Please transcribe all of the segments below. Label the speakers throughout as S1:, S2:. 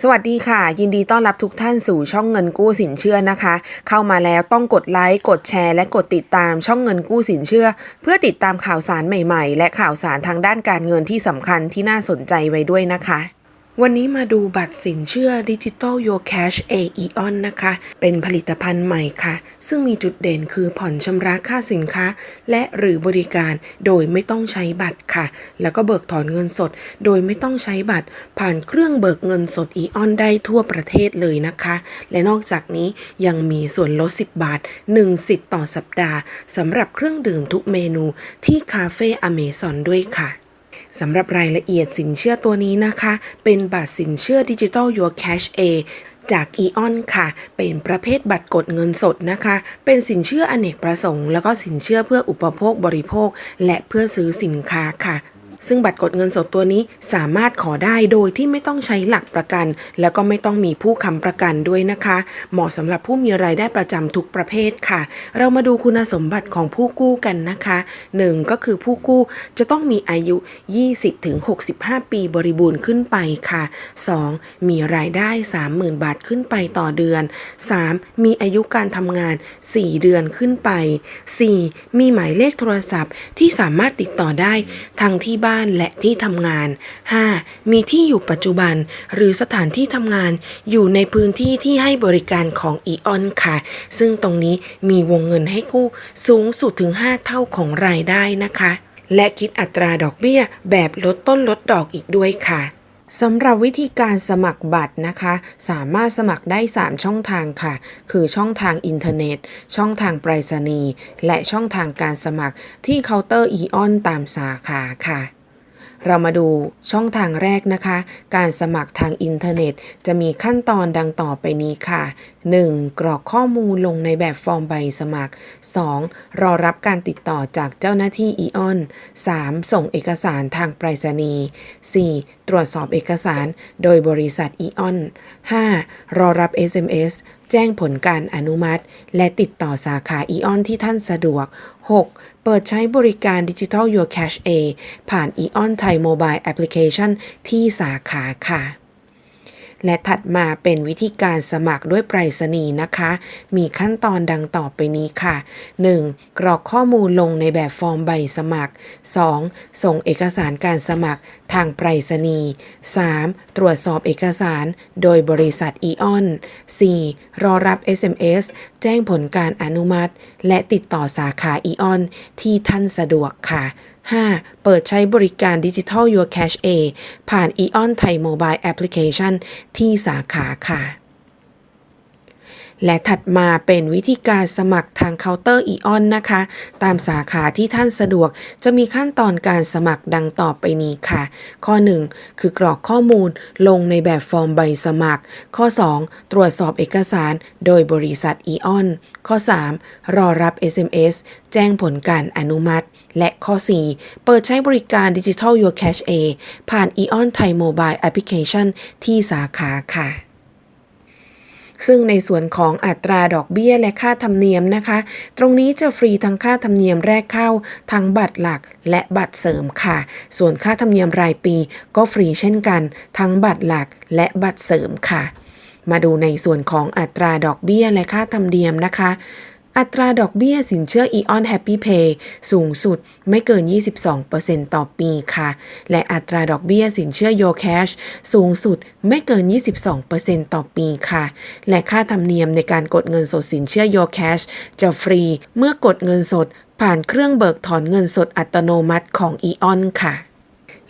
S1: สวัสดีค่ะ ยินดีต้อนรับทุกท่านสู่ช่องเงินกู้สินเชื่อนะคะ เข้ามาแล้วต้องกดไลค์กดแชร์และกดติดตามช่องเงินกู้สินเชื่อ เพื่อติดตามข่าวสารใหม่ๆ และข่าวสารทางด้านการเงินที่สำคัญที่น่าสนใจไว้ด้วยนะคะ วันนี้มาดูบัตรสินเชื่อดิจิ t a l Your Cash AEON นะคะ เป็นผลิตภัณฑ์ใหม่ค่ะ ซึ่งมีจุดเด่นคือผ่อนชำระค่าสินค้า และหรือบริการโดยไม่ต้องใช้บัตรค่ะ แล้วก็เบิกถอนเงินสด โดยไม่ต้องใช้บัตร ผ่านเครื่องเบิกเงินสด EON ได้ทั่วประเทศเลยนะคะ และนอกจากนี้ยังมีส่วนลด 10 บาท 1 สิทธิ์ต่อสัปดาห์สำหรับเครื่องดื่มทุกเมนูที่คาเฟ่อเมซอนด้วยค่ะ สำหรับรายละเอียดสินเชื่อตัวนี้นะคะ เป็นบัตรสินเชื่อดิจิ t a l Your Cash A จากเอออนค่ะ เป็นประเภทบัตรกดเงินสดนะคะ เป็นสินเชื่ออเนกประสงค์ แล้วก็สินเชื่อเพื่ออุปโภคบริโภค และเพื่อซื้อสินค้าค่ะ ซึ่งบัตรกดเงินสดตัวนี้สามารถขอได้โดยที่ไม่ต้องใช้หลักประกัน แล้วก็ไม่ต้องมีผู้ค้ำประกันด้วยนะคะ เหมาะสำหรับผู้มีรายได้ประจำทุกประเภทค่ะ เรามาดูคุณสมบัติของผู้กู้กันนะคะ 1. ก็คือผู้กู้จะต้องมีอายุ 20-65 ปีบริบูรณ์ขึ้นไปค่ะ 2. มีรายได้ 30,000 บาทขึ้นไปต่อเดือน 3. มีอายุการทำงาน 4 เดือนขึ้นไป 4. มีหมายเลขโทรศัพท์ที่สามารถติดต่อได้ทั้งที่บ้านและที่ทำงาน 5. มีที่อยู่ปัจจุบัน หรือสถานที่ทำงานอยู่ในพื้นที่ที่ให้บริการของ EON ค่ะ ซึ่งตรงนี้มีวงเงินให้กู้สูงสุดถึง 5 เท่าของรายได้นะคะ และคิดอัตราดอกเบี้ยแบบลดต้นลดดอกอีกด้วยค่ะสำหรับวิธีการสมัครบัตรนะคะ สามารถสมัครได้ 3 ช่องทางค่ะ คือช่องทางอินเทอร์เน็ต ช่องทางไปรษณีย์และช่องทางการสมัครที่เคาน์เตอร์ EON ตามสาขาค่ะ เรามาดูช่องทางแรกนะคะ การสมัครทางอินเทอร์เน็ต จะมีขั้นตอนดังต่อไปนี้ค่ะ 1. กรอกข้อมูลลงในแบบฟอร์มใบสมัคร 2. รอรับการติดต่อจากเจ้าหน้าที่ EON 3. ส่งเอกสารทางไปรษณีย์ 4. ตรวจสอบเอกสารโดยบริษัท EON 5. รอรับ SMS แจ้งผลการอนุมัติ และติดต่อสาขา EON ที่ท่านสะดวก 6. เปิดใช้บริการดิจิทัล Your Cash A ผ่าน EON Thai Mobile Application ที่สาขาค่ะ และถัดมาเป็นวิธีการสมัครด้วยไปรษณีย์นะคะ มีขั้นตอนดังต่อไปนี้ค่ะ 1. กรอกข้อมูลลงในแบบฟอร์มใบสมัคร 2. ส่งเอกสารการสมัครทางไปรษณีย์ 3. ตรวจสอบเอกสารโดยบริษัท EON 4. รอรับ SMS แจ้งผลการอนุมัติ และติดต่อสาขา EON ที่ท่านสะดวกค่ะ 5. เปิดใช้บริการ Digital Your Cash A ผ่าน EON Thai Mobile Application ที่สาขาค่ะ และถัดมาเป็นวิธีการสมัครทางเคาน์เตอร์ EON นนะคะ ตามสาขาที่ท่านสะดวกจะมีขั้นตอนการสมัครดังต่อไปนี้ค่ะ ข้อ 1 คือกรอกข้อมูลลงในแบบฟอร์มใบสมัคร ข้อ 2 ตรวจสอบเอกสารโดยบริษัท EON ข้อ 3 รอรับ SMS แจ้งผลการอนุมัติ และข้อ 4 เปิดใช้บริการ Digital Your Cash A ผ่าน EON Thai Mobile Application ที่สาขาค่ะ ซึ่งในส่วนของอัตราดอกเบี้ยและค่าธรรมเนียมนะคะ ตรงนี้จะฟรีทั้งค่าธรรมเนียมแรกเข้าทั้งบัตรหลักและบัตรเสริมค่ะ ส่วนค่าธรรมเนียมรายปีก็ฟรีเช่นกัน ทั้งบัตรหลักและบัตรเสริมค่ะ มาดูในส่วนของอัตราดอกเบี้ยและค่าธรรมเนียมนะคะ อัตราดอกเบี้ยสินเชื่อ EON Happy Pay สูงสุดไม่เกิน 22%ต่อปีค่ะ และอัตราดอกเบี้ยสินเชื่อ Your Cash สูงสุดไม่เกิน 22%ต่อปีค่ะ และค่าธรรมเนียมในการกดเงินสดสินเชื่อ Your Cash จะฟรีเมื่อกดเงินสดผ่านเครื่องเบิกถอนเงินสดอัตโนมัติของ EON ค่ะ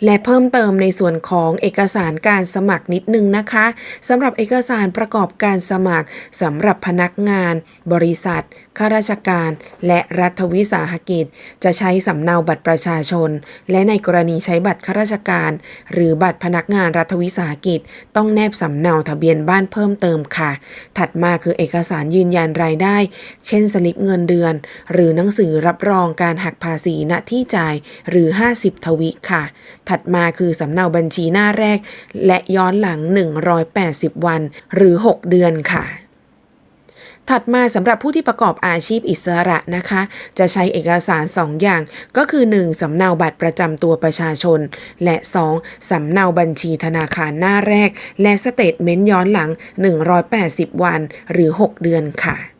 S1: และเพิ่มเติมในส่วนของเอกสารการสมัครนิดนึงนะคะสำหรับเอกสารประกอบการสมัครสำหรับพนักงาน บริษัทข้าราชการ และรัฐวิสาหกิจ จะใช้สำเนาบัตรประชาชน และในกรณีใช้บัตรข้าราชการ หรือบัตรพนักงานรัฐวิสาหกิจ ต้องแนบสำเนาทะเบียนบ้านเพิ่มเติมค่ะ ถัดมาคือเอกสารยืนยันรายได้ เช่นสลิปเงินเดือน หรือหนังสือรับรองการหักภาษีณที่จ่ายหรือ 50 ทวิค่ะถัดมาคือสำเนาบัญชีหน้าแรก และย้อนหลัง 180 วัน หรือ 6 เดือนค่ะถัดมาสำหรับผู้ที่ประกอบอาชีพอิสระนะคะ จะใช้เอกสาร 2 อย่าง ก็คือ 1. สำเนาบัตรประจำตัวประชาชน และ 2. สำเนาบัญชีธนาคารหน้าแรก และสเตทเมนต์ย้อนหลัง 180 วัน หรือ 6 เดือนค่ะ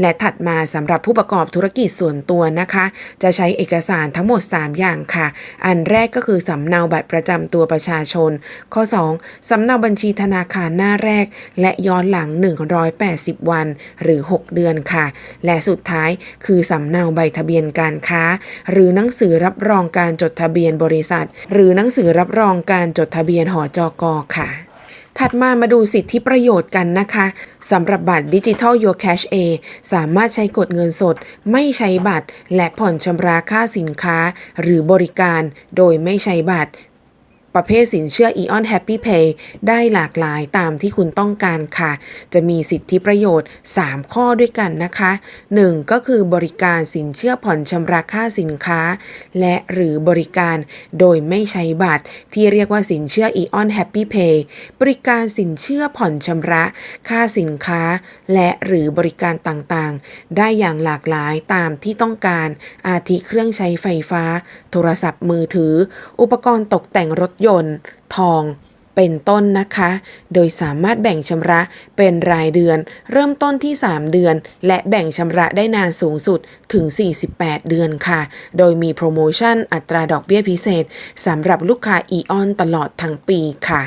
S1: และถัดมาสำหรับผู้ประกอบธุรกิจส่วนตัวนะคะ จะใช้เอกสารทั้งหมด 3 อย่างค่ะ อันแรกก็คือสำเนาบัตรประจำตัวประชาชน ข้อ 2. สำเนาบัญชีธนาคารหน้าแรก และย้อนหลัง 180 วัน หรือ 6 เดือนค่ะ และสุดท้ายคือสำเนาใบทะเบียนการค้า หรือหนังสือรับรองการจดทะเบียนบริษัท หรือหนังสือรับรองการจดทะเบียนหอจกค่ะ ถัดมามาดูสิทธิประโยชน์กันนะคะสำหรับบัตรดิจิทัล Your Cash A สามารถใช้กดเงินสด ไม่ใช้บัตร และผ่อนชำระค่าสินค้า หรือบริการ โดยไม่ใช้บัตร ประเภทสินเชื่อ Eon Happy Pay ได้หลากหลายตามที่คุณต้องการค่ะ จะมีสิทธิประโยชน์ 3 ข้อด้วยกันนะคะ 1. ก็คือบริการสินเชื่อผ่อนชำระค่าสินค้า และหรือบริการโดยไม่ใช้บัตร ที่เรียกว่าสินเชื่อ Eon Happy Pay บริการสินเชื่อผ่อนชำระ ค่าสินค้า และหรือบริการต่างๆ ได้อย่างหลากหลายตามที่ต้องการ อาทิเครื่องใช้ไฟฟ้า โทรศัพท์มือถือ อุปกรณ์ตกแต่งรถยนต์ ทอง เป็นต้นนะคะ โดยสามารถแบ่งชำระเป็นรายเดือน เริ่มต้นที่ 3 เดือน และแบ่งชำระได้นานสูงสุดถึง 48 เดือนค่ะ โดยมีโปรโมชั่นอัตราดอกเบี้ยพิเศษสำหรับลูกค้าอีออนตลอดทั้งปีค่ะ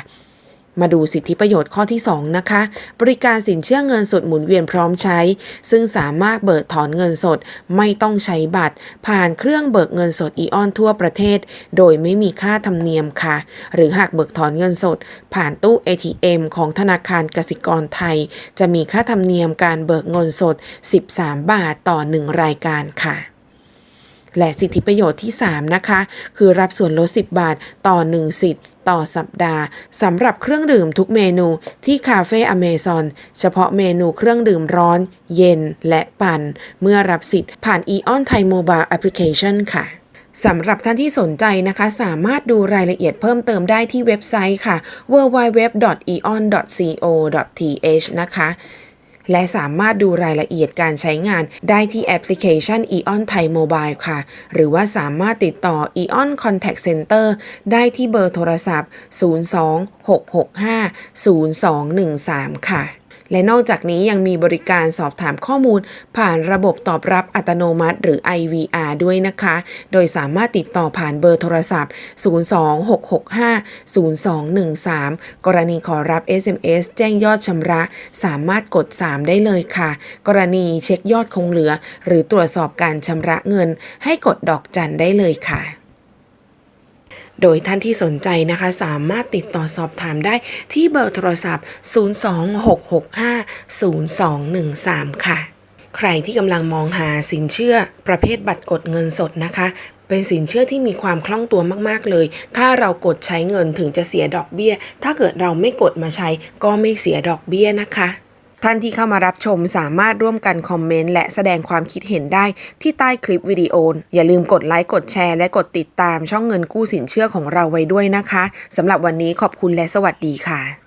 S1: มาดูสิทธิประโยชน์ข้อที่ 2 นะคะ บริการสินเชื่อเงินสดหมุนเวียนพร้อมใช้ ซึ่งสามารถเบิกถอนเงินสด ไม่ต้องใช้บัตร ผ่านเครื่องเบิกเงินสดอีออนทั่วประเทศ โดยไม่มีค่าธรรมเนียมค่ะ หรือหากเบิกถอนเงินสด ผ่านตู้ ATM ของธนาคารกสิกรไทย จะมีค่าธรรมเนียมการเบิกเงินสด 13 บาทต่อ 1 รายการค่ะและสิทธิประโยชน์ที่ 3 นะคะ คือรับส่วนลด 10 บาทต่อ 1 สิทธิ์ ต่อสัปดาห์สำหรับเครื่องดื่มทุกเมนูที่คาเฟ่อเมซอนเฉพาะเมนูเครื่องดื่มร้อน เย็นและปั่น เมื่อรับสิทธิ์ผ่าน Eon Thai Mobile Application ค่ะสำหรับท่านที่สนใจนะคะ สามารถดูรายละเอียดเพิ่มเติมได้ที่เว็บไซต์ค่ะ www.eon.co.th นะคะ และสามารถดูรายละเอียดการใช้งานได้ที่แอปพลิเคชัน Eon Thai Mobile ค่ะ หรือว่าสามารถติดต่อ Eon Contact Center ได้ที่เบอร์โทรศัพท์ 026650213 ค่ะ และนอกจากนี้ยังมีบริการสอบถามข้อมูล ผ่านระบบตอบรับอัตโนมัติ หรือ IVR ด้วยนะคะ โดยสามารถติดต่อผ่านเบอร์โทรศัพท์ 026650213 กรณีขอรับ SMS แจ้งยอดชำระ สามารถกด 3 ได้เลยค่ะ กรณีเช็คยอดคงเหลือ หรือตรวจสอบการชำระเงิน ให้กดดอกจันได้เลยค่ะ โดยท่านที่สนใจนะคะ สามารถติดต่อสอบถามได้ที่เบอร์โทรศัพท์ 026650213 ค่ะ ใครที่กำลังมองหาสินเชื่อประเภทบัตรกดเงินสดนะคะเป็นสินเชื่อที่มีความคล่องตัวมาก ๆ เลย ถ้าเรากดใช้เงินถึงจะเสียดอกเบี้ย ถ้าเกิดเราไม่กดมาใช้ก็ไม่เสียดอกเบี้ยนะคะ ท่านที่เข้ามารับชมสามารถร่วมกันคอมเมนต์และแสดงความคิดเห็นได้ที่ใต้คลิปวิดีโอ อย่าลืมกดไลค์กดแชร์และกดติดตามช่องเงินกู้สินเชื่อของเราไว้ด้วยนะคะสำหรับวันนี้ขอบคุณและสวัสดีค่ะ